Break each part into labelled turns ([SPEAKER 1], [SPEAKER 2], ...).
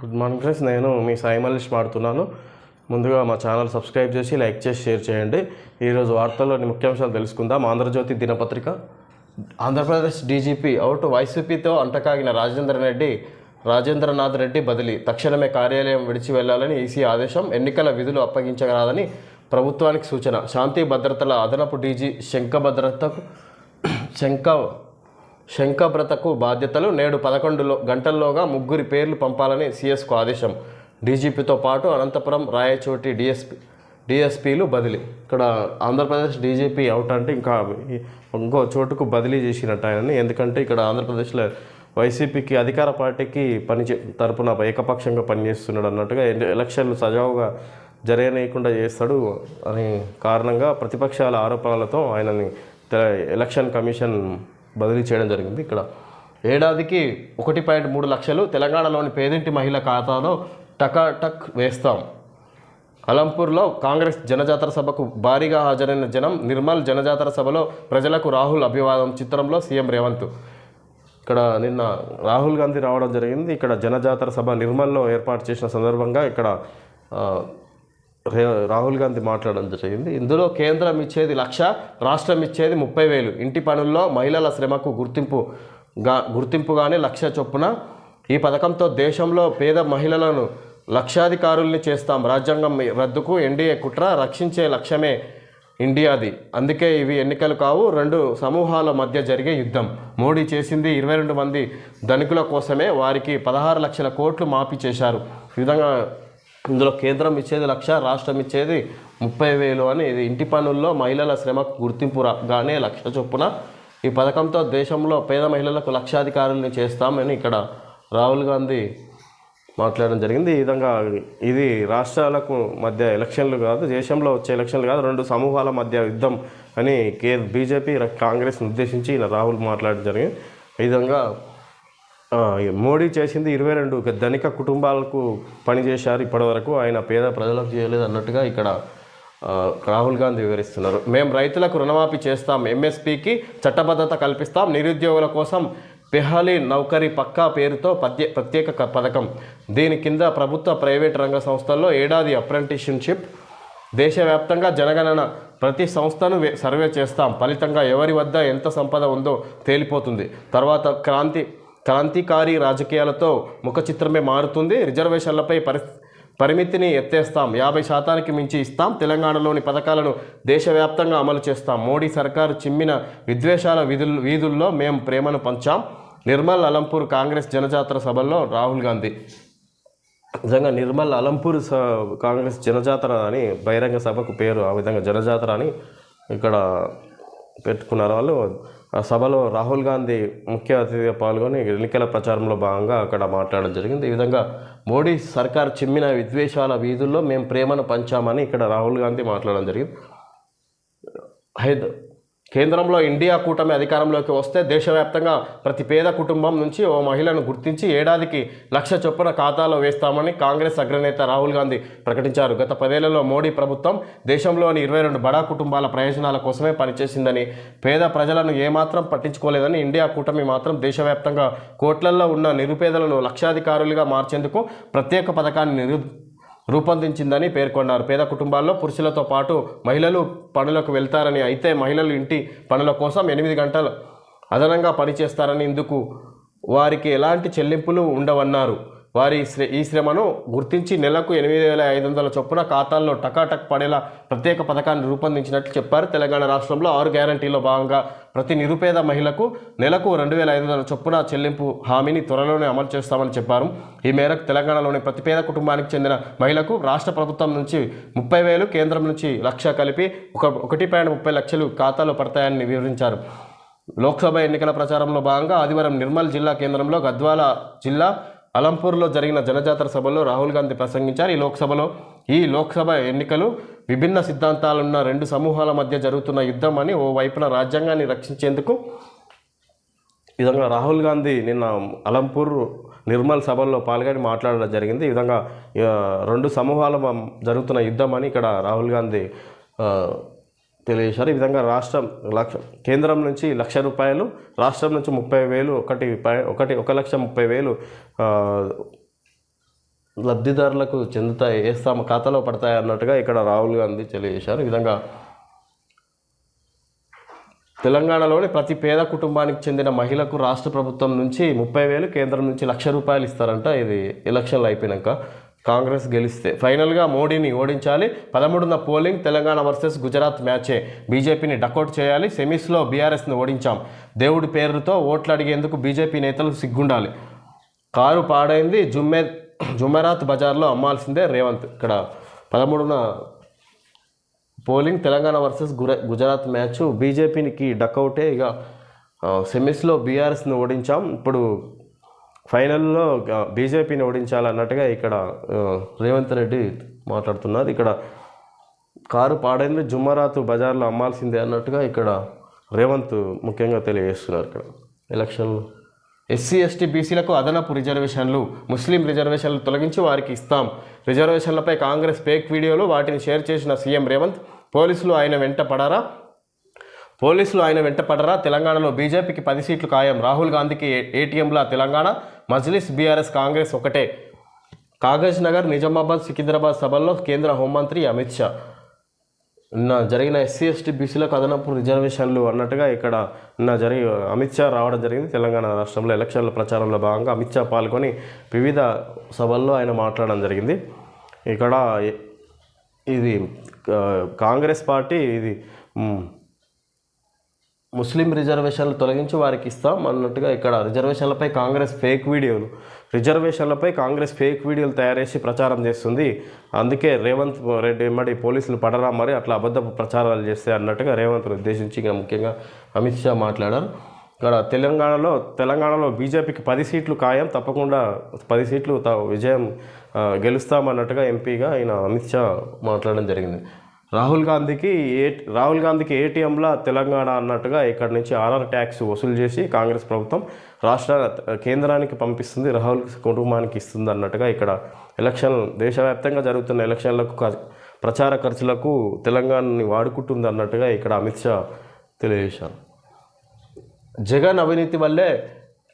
[SPEAKER 1] Good morning friends నేను మీ సాయి మల్లేష్ మాడుతున్నాను ముందుగా మా ఛానల్ సబ్స్క్రైబ్ చేసి లైక్ చేసి షేర్ చేయండి. ఈరోజు వార్తల్లోని ముఖ్యాంశాలు తెలుసుకుందాం. ఆంధ్రజ్యోతి దినపత్రిక. ఆంధ్రప్రదేశ్ డీజీపీ అవుట్ వైసీపీతో అంటకాగిన రాజేంద్ర రెడ్డి రాజేంద్రనాథ్ రెడ్డి బదిలీ. తక్షణమే కార్యాలయం విడిచి వెళ్ళాలని ఈసీ ఆదేశం. ఎన్నికల విధులు అప్పగించరాదని ప్రభుత్వానికి సూచన. శాంతి భద్రతల అదనపు డీజీ శంఖ భద్రతకు శంఖ శంఖబ్రతకు బాధ్యతలు. నేడు పదకొండులో గంటల్లోగా ముగ్గురి పేర్లు పంపాలని సీఎస్కు ఆదేశం. డీజీపీతో పాటు అనంతపురం రాయచోటి డిఎస్పీ డిఎస్పీలు బదిలీ. ఇక్కడ ఆంధ్రప్రదేశ్ డీజీపీ అవుట్ అంటే ఇంకా ఇంకో చోటుకు బదిలీ చేసినట్టు ఆయనని. ఎందుకంటే ఇక్కడ ఆంధ్రప్రదేశ్లో వైసీపీకి అధికార పార్టీకి పని చే తరపున ఏకపక్షంగా పనిచేస్తున్నాడు అన్నట్టుగా ఎలక్షన్లు సజావుగా జరగనీయకుండా చేస్తాడు అని కారణంగా ప్రతిపక్షాల ఆరోపణలతో ఆయనని ఎలక్షన్ కమిషన్ బదిలీ చేయడం జరిగింది. ఇక్కడ ఏడాదికి ఒకటి పాయింట్ మూడు లక్షలు తెలంగాణలోని పేదింటి మహిళ ఖాతాలో టకాటక్ వేస్తాం. అలంపూర్లో కాంగ్రెస్ జనజాతర సభకు భారీగా హాజరైన జనం నిర్మల్ జనజాతర సభలో ప్రజలకు రాహుల్ అభివాదం చిత్రంలో సీఎం రేవంత్. ఇక్కడ నిన్న రాహుల్ గాంధీ రావడం జరిగింది. ఇక్కడ జనజాతర సభ నిర్మల్లో ఏర్పాటు చేసిన సందర్భంగా ఇక్కడ రాహుల్ గాంధీ మాట్లాడడం జరిగింది. ఇందులో కేంద్రం ఇచ్చేది లక్ష రాష్ట్రం ఇచ్చేది ముప్పై వేలు. ఇంటి పనుల్లో మహిళల శ్రమకు గుర్తింపుగా గుర్తింపుగానే లక్ష చొప్పున ఈ పథకంతో దేశంలో పేద మహిళలను లక్షాధికారుల్ని చేస్తాం. రాజ్యాంగం రద్దుకు ఎన్డీఏ కుట్ర రక్షించే లక్ష్యమే ఇండియాది. అందుకే ఇవి ఎన్నికలు కావు రెండు సమూహాల మధ్య జరిగే యుద్ధం. మోడీ చేసింది ఇరవై రెండు మంది ధనికుల కోసమే వారికి పదహారు లక్షల కోట్లు మాఫీ చేశారు. ఈ విధంగా ఇందులో కేంద్రం ఇచ్చేది లక్ష రాష్ట్రం ఇచ్చేది ముప్పై వేలు అని. ఇది ఇంటి పనుల్లో మహిళల శ్రమకు గుర్తింపు రాగానే లక్ష చొప్పున. ఈ పథకంతో దేశంలో పేద మహిళలకు లక్షాధికారుల్ని చేస్తామని ఇక్కడ రాహుల్ గాంధీ మాట్లాడడం జరిగింది. ఈ విధంగా ఇది రాష్ట్రాలకు మధ్య ఎలక్షన్లు కాదు దేశంలో వచ్చే ఎలక్షన్లు కాదు రెండు సమూహాల మధ్య యుద్ధం అని కే బీజేపీ కాంగ్రెస్ని ఉద్దేశించి ఇలా రాహుల్ మాట్లాడడం జరిగింది. ఈ విధంగా మోడీ చేసింది ఇరవై రెండు. ధనిక కుటుంబాలకు పనిచేశారు ఇప్పటివరకు. ఆయన పేద ప్రజలకు చేయలేదు అన్నట్టుగా ఇక్కడ రాహుల్ గాంధీ వివరిస్తున్నారు. మేము రైతులకు రుణమాఫీ చేస్తాం. ఎంఎస్పీకి చట్టబద్ధత కల్పిస్తాం. నిరుద్యోగుల కోసం పెహాలీ నౌకరీ పక్కా పేరుతో పద్య ప్రత్యేక పథకం. దీని కింద ప్రభుత్వ ప్రైవేట్ రంగ సంస్థల్లో ఏడాది అప్రెంటిషన్షిప్ దేశవ్యాప్తంగా జనగణన ప్రతి సంస్థను సర్వే చేస్తాం. ఫలితంగా ఎవరి వద్ద ఎంత సంపద ఉందో తేలిపోతుంది. తర్వాత క్రాంతి క్రాంతికారి రాజకీయాలతో ముఖ చిత్రమే మారుతుంది. రిజర్వేషన్లపై పరి పరిమితిని ఎత్తేస్తాం. యాభై శాతానికి మించి ఇస్తాం. తెలంగాణలోని పథకాలను దేశవ్యాప్తంగా అమలు చేస్తాం. మోడీ సర్కారు చిమ్మిన విద్వేషాల విధుల్ వీధుల్లో మేము ప్రేమను పంచాం. నిర్మల్ అలంపూర్ కాంగ్రెస్ జనజాతర సభల్లో రాహుల్ గాంధీ. నిజంగా నిర్మల్ అలంపూర్ స కాంగ్రెస్ జనజాతర అని బహిరంగ సభకు పేరు ఆ విధంగా జనజాతర అని ఇక్కడ పెట్టుకున్నారు వాళ్ళు. ఆ సభలో రాహుల్ గాంధీ ముఖ్య అతిథిగా పాల్గొని ఎన్నికల ప్రచారంలో భాగంగా అక్కడ మాట్లాడడం జరిగింది. ఈ విధంగా మోడీ సర్కార్ చిమ్మిన విద్వేషాల వీధుల్లో మేము ప్రేమను పంచామని ఇక్కడ రాహుల్ గాంధీ మాట్లాడడం జరిగింది. హైదరాబాద్ కేంద్రంలో ఇండియా కూటమి అధికారంలోకి వస్తే దేశవ్యాప్తంగా ప్రతి పేద కుటుంబం నుంచి ఓ మహిళను గుర్తించి ఏడాదికి లక్ష చొప్పున ఖాతాలో వేస్తామని కాంగ్రెస్ అగ్రనేత రాహుల్ గాంధీ ప్రకటించారు. గత పదేళ్ళలో మోడీ ప్రభుత్వం దేశంలోని ఇరవై రెండు బడా కుటుంబాల ప్రయోజనాల కోసమే పనిచేసిందని పేద ప్రజలను ఏమాత్రం పట్టించుకోలేదని ఇండియా కూటమి మాత్రం దేశవ్యాప్తంగా కోట్లల్లో ఉన్న నిరుపేదలను లక్షాధికారులుగా మార్చేందుకు ప్రత్యేక పథకాన్ని నిరు రూపొందించిందని పేర్కొన్నారు. పేద కుటుంబాల్లో పురుషులతో పాటు మహిళలు పనులకు వెళ్తారని అయితే మహిళలు ఇంటి పనుల కోసం ఎనిమిది గంటలు అదనంగా పనిచేస్తారని ఇందుకు వారికి ఎలాంటి చెల్లింపులు ఉండవన్నారు. వారి ఈ శ్రమను గుర్తించి నెలకు ఎనిమిది వేల ఐదు వందల చొప్పున ఖాతాల్లో టకాటక్ పడేలా ప్రత్యేక పథకాన్ని రూపొందించినట్లు చెప్పారు. తెలంగాణ రాష్ట్రంలో ఆరు గ్యారంటీలో భాగంగా ప్రతి నిరుపేద మహిళకు నెలకు రెండు వేల ఐదు వందల చొప్పున చెల్లింపు హామీని త్వరలోనే అమలు చేస్తామని చెప్పారు. ఈ మేరకు తెలంగాణలోని ప్రతి పేద కుటుంబానికి చెందిన మహిళకు రాష్ట్ర ప్రభుత్వం నుంచి ముప్పై వేలు కేంద్రం నుంచి లక్ష కలిపి ఒక ఒకటి పాయింట్ ముప్పై లక్షలు ఖాతాలో పడతాయని వివరించారు. లోక్సభ ఎన్నికల ప్రచారంలో భాగంగా ఆదివారం నిర్మల్ జిల్లా కేంద్రంలో గద్వాల జిల్లా అలంపూర్లో జరిగిన జనజాతర సభలో రాహుల్ గాంధీ ప్రసంగించారు. ఈ లోక్సభలో ఈ లోక్సభ ఎన్నికలు విభిన్న సిద్ధాంతాలున్న రెండు సమూహాల మధ్య జరుగుతున్న యుద్ధం అని ఓ వైపున రాజ్యాంగాన్ని రక్షించేందుకు ఈ విధంగా రాహుల్ గాంధీ నిన్న అలంపూర్ నిర్మల్ సభల్లో పాల్గొని మాట్లాడడం జరిగింది. ఈ విధంగా రెండు సమూహాల జరుగుతున్న యుద్ధం అని ఇక్కడ రాహుల్ గాంధీ తెలియజేశారు. ఈ విధంగా రాష్ట్రం లక్ష కేంద్రం నుంచి లక్ష రూపాయలు రాష్ట్రం నుంచి ముప్పై వేలు ఒకటి పై- ఒకటి ఒక లక్ష ముప్పై వేలు లబ్ధిదారులకు చెందుతాయి వేస్తాము ఖాతాలో పడతాయి అన్నట్టుగా ఇక్కడ రాహుల్ గాంధీ తెలియజేశారు. ఈ విధంగా తెలంగాణలోని ప్రతి పేద కుటుంబానికి చెందిన మహిళకు రాష్ట్ర ప్రభుత్వం నుంచి ముప్పై వేలు కేంద్రం నుంచి లక్ష రూపాయలు ఇస్తారంట. ఇది ఎలక్షన్లు అయిపోయినాక కాంగ్రెస్ గెలిస్తే. ఫైనల్గా మోడీని ఓడించాలి. పదమూడున పోలింగ్ తెలంగాణ వర్సెస్ గుజరాత్ మ్యాచే. బీజేపీని డకౌట్ చేయాలి. సెమీస్లో బీఆర్ఎస్ని ఓడించాం. దేవుడి పేరుతో ఓట్లు అడిగేందుకు బీజేపీ నేతలు సిగ్గుండాలి. కారు పాడైంది. జుమ్మే జుమెరాత్ బజార్లో అమ్మాల్సిందే రేవంత్. ఇక్కడ పదమూడున పోలింగ్ తెలంగాణ వర్సెస్ గుర గుజరాత్ మ్యాచ్ బీజేపీకి డకౌటే ఇక సెమీస్లో బీఆర్ఎస్ని ఓడించాం. ఇప్పుడు ఫైనల్లో బీజేపీని ఓడించాలన్నట్టుగా ఇక్కడ రేవంత్ రెడ్డి మాట్లాడుతున్నారు. ఇక్కడ కారు పాడైంది జుమ్మరాతు బజార్లో అమ్మాల్సిందే అన్నట్టుగా ఇక్కడ రేవంత్ ముఖ్యంగా తెలియజేస్తున్నారు ఇక్కడ. ఎలక్షన్లో ఎస్సీ ఎస్టీ బీసీలకు అదనపు రిజర్వేషన్లు ముస్లిం రిజర్వేషన్లు తొలగించి వారికి ఇస్తాం. రిజర్వేషన్లపై కాంగ్రెస్ ఫేక్ వీడియోలు వాటిని షేర్ చేసిన సీఎం రేవంత్ పోలీసులు ఆయన వెంట పడారా? పోలీసులు ఆయన వెంట పడరా? తెలంగాణలో బీజేపీకి పది సీట్లు ఖాయం. రాహుల్ గాంధీకి ఏటీఎంల ఏటీఎంలా తెలంగాణ? మజ్లిస్ బీఆర్ఎస్ కాంగ్రెస్ ఒకటే. కాగజ్ నగర్ నిజామాబాద్ సికింద్రాబాద్ సభల్లో కేంద్ర హోంమంత్రి అమిత్ షా. నిన్న జరిగిన ఎస్సీ ఎస్టీ బీసీలకు అదనపు రిజర్వేషన్లు అన్నట్టుగా ఇక్కడ నిన్న జరిగి అమిత్ షా రావడం జరిగింది. తెలంగాణ రాష్ట్రంలో ఎలక్షన్ల ప్రచారంలో భాగంగా అమిత్ షా పాల్గొని వివిధ సభల్లో ఆయన మాట్లాడడం జరిగింది. ఇక్కడ ఇది కాంగ్రెస్ పార్టీ ఇది ముస్లిం రిజర్వేషన్లు తొలగించి వారికి ఇస్తాం అన్నట్టుగా ఇక్కడ రిజర్వేషన్లపై కాంగ్రెస్ ఫేక్ వీడియోలు. రిజర్వేషన్లపై కాంగ్రెస్ ఫేక్ వీడియోలు తయారు చేసి ప్రచారం చేస్తుంది. అందుకే రేవంత్ రెడ్డి మరి పోలీసులు పడరా మరి అట్లా అబద్ధపు ప్రచారాలు చేస్తే అన్నట్టుగా రేవంత్ను ఉద్దేశించి ఇక్కడ ముఖ్యంగా అమిత్ షా మాట్లాడారు. ఇక్కడ తెలంగాణలో తెలంగాణలో బీజేపీకి పది సీట్లు ఖాయం తప్పకుండా పది సీట్లు తా విజయం గెలుస్తామన్నట్టుగా ఎంపీగా ఆయన అమిత్ షా మాట్లాడడం జరిగింది. రాహుల్ గాంధీకి ఏ రాహుల్ గాంధీకి ఏటీఎంలా తెలంగాణ అన్నట్టుగా ఇక్కడ నుంచి ఆర్ఆర్ ట్యాక్స్ వసూలు చేసి కాంగ్రెస్ ప్రభుత్వం రాష్ట్ర కేంద్రానికి పంపిస్తుంది రాహుల్ కుటుంబానికి ఇస్తుంది అన్నట్టుగా ఇక్కడ ఎలక్షన్ దేశవ్యాప్తంగా జరుగుతున్న ఎలక్షన్లకు ప్రచార ఖర్చులకు తెలంగాణని వాడుకుంటుంది అన్నట్టుగా ఇక్కడ అమిత్ షా తెలియజేశారు. జగన్ అవినీతి వల్లే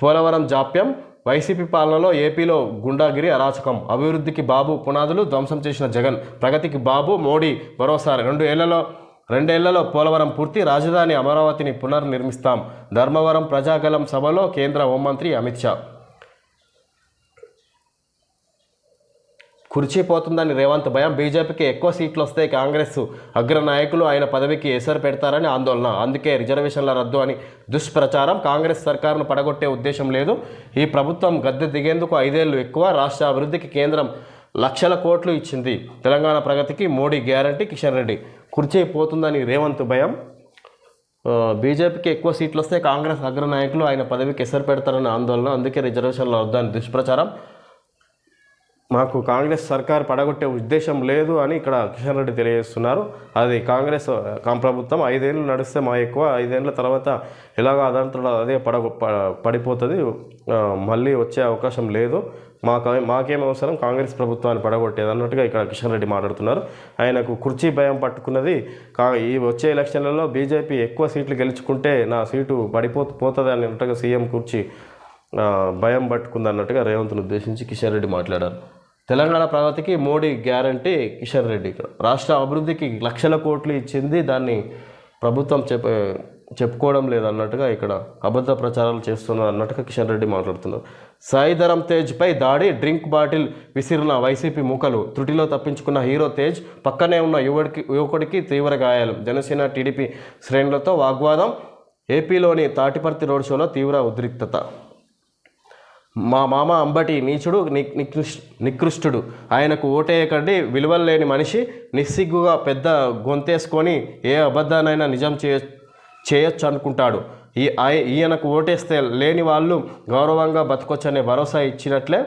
[SPEAKER 1] పోలవరం జాప్యం వైసీపీ పాలనలో ఏపీలో గుండాగిరి అరాచకం. అభివృద్ధికి బాబు పునాదులు ధ్వంసం చేసిన జగన్. ప్రగతికి బాబు మోడీ భరోసా. రెండు ఏళ్ళలో రెండేళ్ళలో పోలవరం పూర్తి రాజధాని అమరావతిని పునర్నిర్మిస్తాం. ధర్మవరం ప్రజాగలం సభలో కేంద్ర హోంమంత్రి అమిత్ షా కుర్చీ పోతుందని రేవంత్ భయం. బీజేపీకి ఎక్కువ సీట్లు వస్తే కాంగ్రెస్ అగ్ర నాయకులు ఆయన పదవికి ఎసరు పెడతారని ఆందోళన. అందుకే రిజర్వేషన్ల రద్దు అని దుష్ప్రచారం. కాంగ్రెస్ సర్కారును పడగొట్టే ఉద్దేశం లేదు. ఈ ప్రభుత్వం గద్దె దిగేందుకు ఐదేళ్ళు ఎక్కువ. రాష్ట్ర అభివృద్ధికి కేంద్రం లక్షల కోట్లు ఇచ్చింది. తెలంగాణ ప్రగతికి మోడీ గ్యారంటీ. కిషన్ రెడ్డి కుర్చీ పోతుందని రేవంత్ భయం. బీజేపీకి ఎక్కువ సీట్లు వస్తే కాంగ్రెస్ అగ్ర నాయకులు ఆయన పదవికి ఎసరు పెడతారని ఆందోళన. అందుకే రిజర్వేషన్ల వద్దని దుష్ప్రచారం. మాకు కాంగ్రెస్ సర్కార్ పడగొట్టే ఉద్దేశం లేదు అని ఇక్కడ కిషన్ రెడ్డి తెలియజేస్తున్నారు. అది కాంగ్రెస్ కాం ప్రభుత్వం ఐదేళ్ళు నడిస్తే మా ఎక్కువ ఐదేళ్ళ తర్వాత ఎలాగో అదంతలో అదే పడ ప- పడిపోతుంది. మళ్ళీ వచ్చే అవకాశం లేదు. మాకు మాకేం అవసరం? కాంగ్రెస్ ప్రభుత్వాన్ని పడగొట్టేది అన్నట్టుగా ఇక్కడ కిషన్ రెడ్డి మాట్లాడుతున్నారు. ఆయనకు కుర్చీ భయం పట్టుకున్నది. కా ఈ వచ్చే ఎలక్షన్లలో బీజేపీ ఎక్కువ సీట్లు గెలుచుకుంటే నా సీటు పడిపో పోతుంది అన్నట్టుగా సీఎం కుర్చీ భయం పట్టుకుంది అన్నట్టుగా రేవంత్ను ఉద్దేశించి కిషన్ రెడ్డి మాట్లాడారు. తెలంగాణ ప్రగతికి మోడీ గ్యారంటీ కిషన్ రెడ్డి ఇక్కడ. రాష్ట్ర అభివృద్ధికి లక్షల కోట్లు ఇచ్చింది దాన్ని ప్రభుత్వం చెప్ చెప్పుకోవడం లేదన్నట్టుగా ఇక్కడ అబద్ధ ప్రచారాలు చేస్తున్నారు అన్నట్టుగా కిషన్ రెడ్డి మాట్లాడుతున్నారు. సాయిధరం తేజ్పై దాడి డ్రింక్ బాటిల్ విసిరిన వైసీపీ మూకలు. త్రుటిలో తప్పించుకున్న హీరో తేజ్ పక్కనే ఉన్న యువడికి యువకుడికి తీవ్ర గాయాలు. జనసేన టీడీపీ శ్రేణులతో వాగ్వాదం. ఏపీలోని తాటిపర్తి రోడ్ షోలో తీవ్ర ఉద్రిక్తత. మా మామ అంబటి నీచుడు ని- నికృష్- నికృష్టుడు. ఆయనకు ఓటేయకండి విలువలు లేని మనిషి నిస్సిగ్గుగా పెద్ద గొంతేసుకొని ఏ అబద్ధానైనా నిజం చేయ చేయొచ్చు అనుకుంటాడు ఈ ఈయనకు ఓటేస్తే లేని వాళ్ళు గౌరవంగా బతకొచ్చనే భరోసా ఇచ్చినట్లే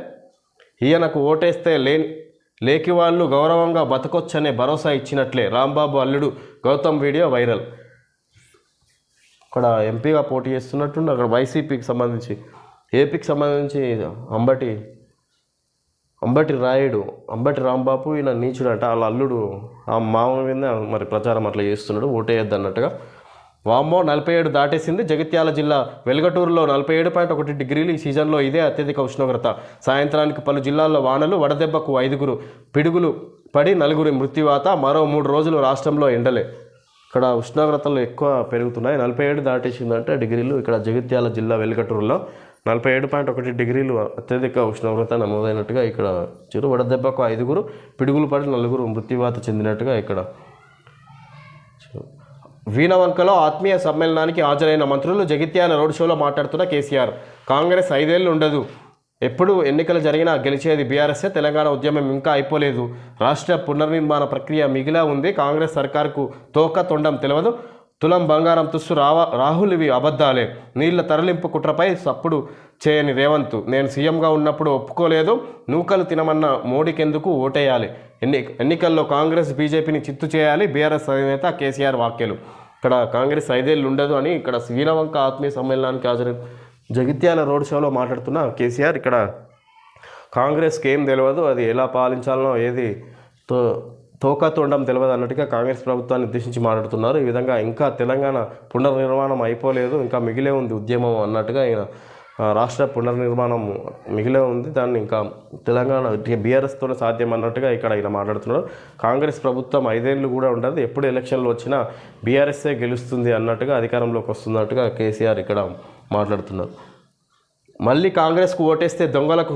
[SPEAKER 1] ఈయనకు ఓటేస్తే లేని లేకి వాళ్ళు గౌరవంగా బతకొచ్చనే భరోసా ఇచ్చినట్లే. రాంబాబు అల్లుడు గౌతమ్ వీడియో వైరల్. అక్కడ ఎంపీగా పోటీ చేస్తున్నట్టుండి అక్కడ వైసీపీకి సంబంధించి. ఏపీకి సంబంధించి అంబటి అంబటి రాయుడు అంబటి రాంబాబు ఈయన నీచుడు అంట వాళ్ళ అల్లుడు ఆ మామ మీద మరి ప్రచారం అట్లా చేస్తున్నాడు. ఓటేయద్దు అన్నట్టుగా. వామ్మో నలభై ఏడు దాటేసింది. జగిత్యాల జిల్లా వెలుగటూరులో నలభై ఏడు పాయింట్ ఒకటి డిగ్రీలు. ఈ సీజన్లో ఇదే అత్యధిక ఉష్ణోగ్రత. సాయంత్రానికి పలు జిల్లాల్లో వానలు వడదెబ్బకు ఐదుగురు పిడుగులు పడి నలుగురి మృత్యువాత మరో మూడు రోజులు రాష్ట్రంలో ఎండలే. ఇక్కడ ఉష్ణోగ్రతలు ఎక్కువ పెరుగుతున్నాయి. నలభై ఏడు దాటేసిందంటే డిగ్రీలు ఇక్కడ జగిత్యాల జిల్లా వెలుగటూరులో. నలభై ఏడు పాయింట్ ఒకటి డిగ్రీలు అత్యధిక ఉష్ణోగ్రత నమోదైనట్టుగా ఇక్కడ చిరు వడదెబ్బకు ఐదుగురు పిడుగులు పడి నలుగురు మృత్యువాత చెందినట్టుగా ఇక్కడ వీణవంకలో ఆత్మీయ సమ్మేళనానికి హాజరైన మంత్రులు జగిత్యాల రోడ్ షోలో మాట్లాడుతున్న కేసీఆర్ కాంగ్రెస్ ఐదేళ్ళు ఉండదు. ఎప్పుడు ఎన్నికలు జరిగినా గెలిచేది బీఆర్ఎస్ఏ తెలంగాణ ఉద్యమం ఇంకా అయిపోలేదు. రాష్ట్ర పునర్నిర్మాణ ప్రక్రియ మిగిలా ఉంది. కాంగ్రెస్ సర్కార్కు తోక తొండం తెలియదు తులం బంగారం తుస్సు రావ రాహుల్ ఇవి అబద్ధాలే. నీళ్ళ తరలింపు కుట్రపై సప్పుడు చేయని రేవంత్. నేను సీఎంగా ఉన్నప్పుడు ఒప్పుకోలేదు. నూకలు తినమన్న మోడీకెందుకు ఓటేయాలి? ఎన్ని ఎన్నికల్లో కాంగ్రెస్ బీజేపీని చిత్తు చేయాలి? బీఆర్ఎస్ అధినేత కేసీఆర్ వాక్యలు ఇక్కడ కాంగ్రెస్ ఐదేళ్ళు ఉండదు అని ఇక్కడ శ్రీలవంక ఆత్మీయ సమ్మేళనానికి హాజరు జగిత్యాల రోడ్ షోలో మాట్లాడుతున్న కేసీఆర్ ఇక్కడ కాంగ్రెస్కి ఏం తెలియదు అది ఎలా పాలించాలనో ఏది తో తోక తోండం తెలియదు అన్నట్టుగా కాంగ్రెస్ ప్రభుత్వాన్ని ఉద్దేశించి మాట్లాడుతున్నారు. ఈ విధంగా ఇంకా తెలంగాణ పునర్నిర్మాణం అయిపోలేదు ఇంకా మిగిలే ఉంది ఉద్యమం అన్నట్టుగా ఆయన రాష్ట్ర పునర్నిర్మాణం మిగిలే ఉంది. దాన్ని ఇంకా తెలంగాణ బీఆర్ఎస్తోనే సాధ్యం అన్నట్టుగా ఇక్కడ ఆయన మాట్లాడుతున్నారు. కాంగ్రెస్ ప్రభుత్వం ఐదేళ్ళు కూడా ఉండదు. ఎప్పుడు ఎలక్షన్లు వచ్చినా బీఆర్ఎస్ఏ గెలుస్తుంది అన్నట్టుగా అధికారంలోకి వస్తున్నట్టుగా కేసీఆర్ ఇక్కడ మాట్లాడుతున్నారు. మళ్ళీ కాంగ్రెస్కు ఓటేస్తే దొంగలకు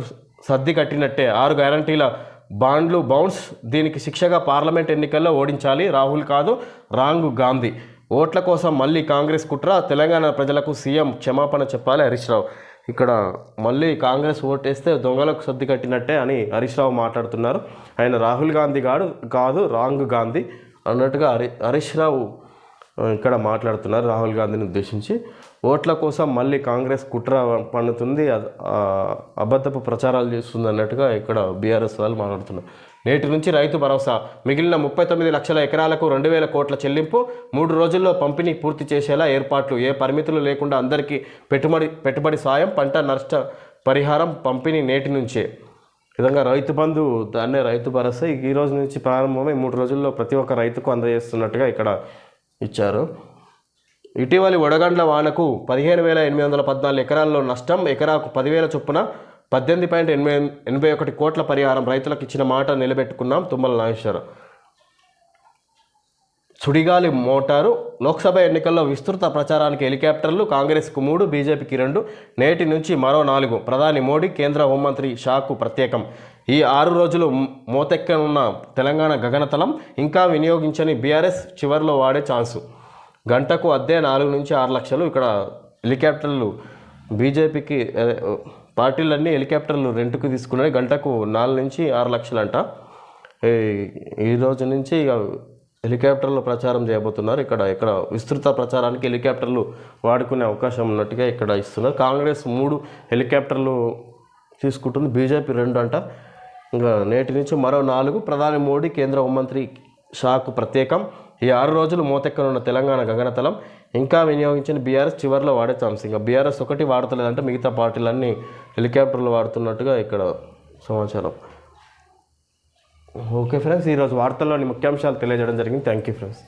[SPEAKER 1] సర్ది కట్టినట్టే. ఆరు గ్యారంటీల బాండ్లు బౌన్స్ దీనికి శిక్షగా పార్లమెంట్ ఎన్నికల్లో ఓడించాలి. రాహుల్ కాదు రాంగ్ గాంధీ. ఓట్ల కోసం మళ్ళీ కాంగ్రెస్ కుట్ర. తెలంగాణ ప్రజలకు సీఎం క్షమాపణ చెప్పాలి హరీష్ రావు. ఇక్కడ మళ్ళీ కాంగ్రెస్ ఓటేస్తే దొంగలకు సర్ది కట్టినట్టే అని హరీష్ రావు మాట్లాడుతున్నారు. ఆయన రాహుల్ గాంధీ గాడు కాదు రాంగ్ గాంధీ అన్నట్టుగా హరి హరీష్ రావు ఇక్కడ మాట్లాడుతున్నారు రాహుల్ గాంధీని ఉద్దేశించి. ఓట్ల కోసం మళ్ళీ కాంగ్రెస్ కుట్ర పన్నుతుంది అబద్ధపు ప్రచారాలు చేస్తుంది అన్నట్టుగా ఇక్కడ బీఆర్ఎస్ వాళ్ళు మాట్లాడుతున్నారు. నేటి నుంచి రైతు భరోసా. మిగిలిన ముప్పై తొమ్మిది లక్షల ఎకరాలకు రెండు వేల కోట్ల చెల్లింపు మూడు రోజుల్లో పంపిణీ పూర్తి చేసేలా ఏర్పాట్లు. ఏ పరిమితులు లేకుండా అందరికీ పెట్టుబడి పెట్టుబడి సాయం పంట నష్ట పరిహారం పంపిణీ నేటి నుంచే. విధంగా రైతు బంధు దాన్నే రైతు భరోసా. ఈ రోజు నుంచి ప్రారంభమై మూడు రోజుల్లో ప్రతి ఒక్క రైతుకు అందజేస్తున్నట్టుగా ఇక్కడ ఇచ్చారు. ఇటీవలి వడగండ్ల వానకు పదిహేను వేల ఎనిమిది వందల పద్నాలుగు ఎకరాల్లో నష్టం ఎకరాకు పదివేల చొప్పున పద్దెనిమిది పాయింట్ ఎనభై ఎనభై ఒకటి కోట్ల పరిహారం రైతులకు ఇచ్చిన మాట నిలబెట్టుకున్నాం తుమ్మల నాగేశ్వర సుడిగాలి మోటారు లోక్సభ ఎన్నికల్లో విస్తృత ప్రచారానికి హెలికాప్టర్లు కాంగ్రెస్కు మూడు బీజేపీకి రెండు నేటి నుంచి మరో నాలుగు. ప్రధాని మోడీ కేంద్ర హోంమంత్రి షాకు ప్రత్యేకం. ఈ ఆరు రోజులు మోతెక్కనున్న తెలంగాణ గగనతలం ఇంకా వినియోగించని బీఆర్ఎస్ చివరిలో వాడే ఛాన్సు. గంటకు అద్దె నాలుగు నుంచి ఆరు లక్షలు ఇక్కడ హెలికాప్టర్లు. బీజేపీకి పార్టీలన్నీ హెలికాప్టర్లు రెంట్కు తీసుకున్నాయి. గంటకు నాలుగు నుంచి ఆరు లక్షలు అంట ఈ- రోజు నుంచి ఇక హెలికాప్టర్లు ప్రచారం చేయబోతున్నారు. ఇక్కడ ఇక్కడ విస్తృత ప్రచారానికి హెలికాప్టర్లు వాడుకునే అవకాశం ఉన్నట్టుగా ఇక్కడ ఇస్తున్నారు. కాంగ్రెస్ మూడు హెలికాప్టర్లు తీసుకుంటుంది. బీజేపీ రెండు అంట. ఇంకా నేటి నుంచి మరో నాలుగు. ప్రధాని మోడీ కేంద్ర హోంమంత్రి షాకు ప్రత్యేకం. ఈ ఆరు రోజులు మూతెక్కనున్న తెలంగాణ గగనతలం ఇంకా వినియోగించిన బీఆర్ఎస్ చివరిలో వాడే ఛాన్స్. ఇంకా బీఆర్ఎస్ ఒకటి వాడతలేదంటే మిగతా పార్టీలన్నీ హెలికాప్టర్లు వాడుతున్నట్టుగా ఇక్కడ సమాచారం. ఓకే ఫ్రెండ్స్ ఈరోజు వార్తల్లోని ముఖ్యాంశాలు తెలియజేయడం జరిగింది. Thank you friends.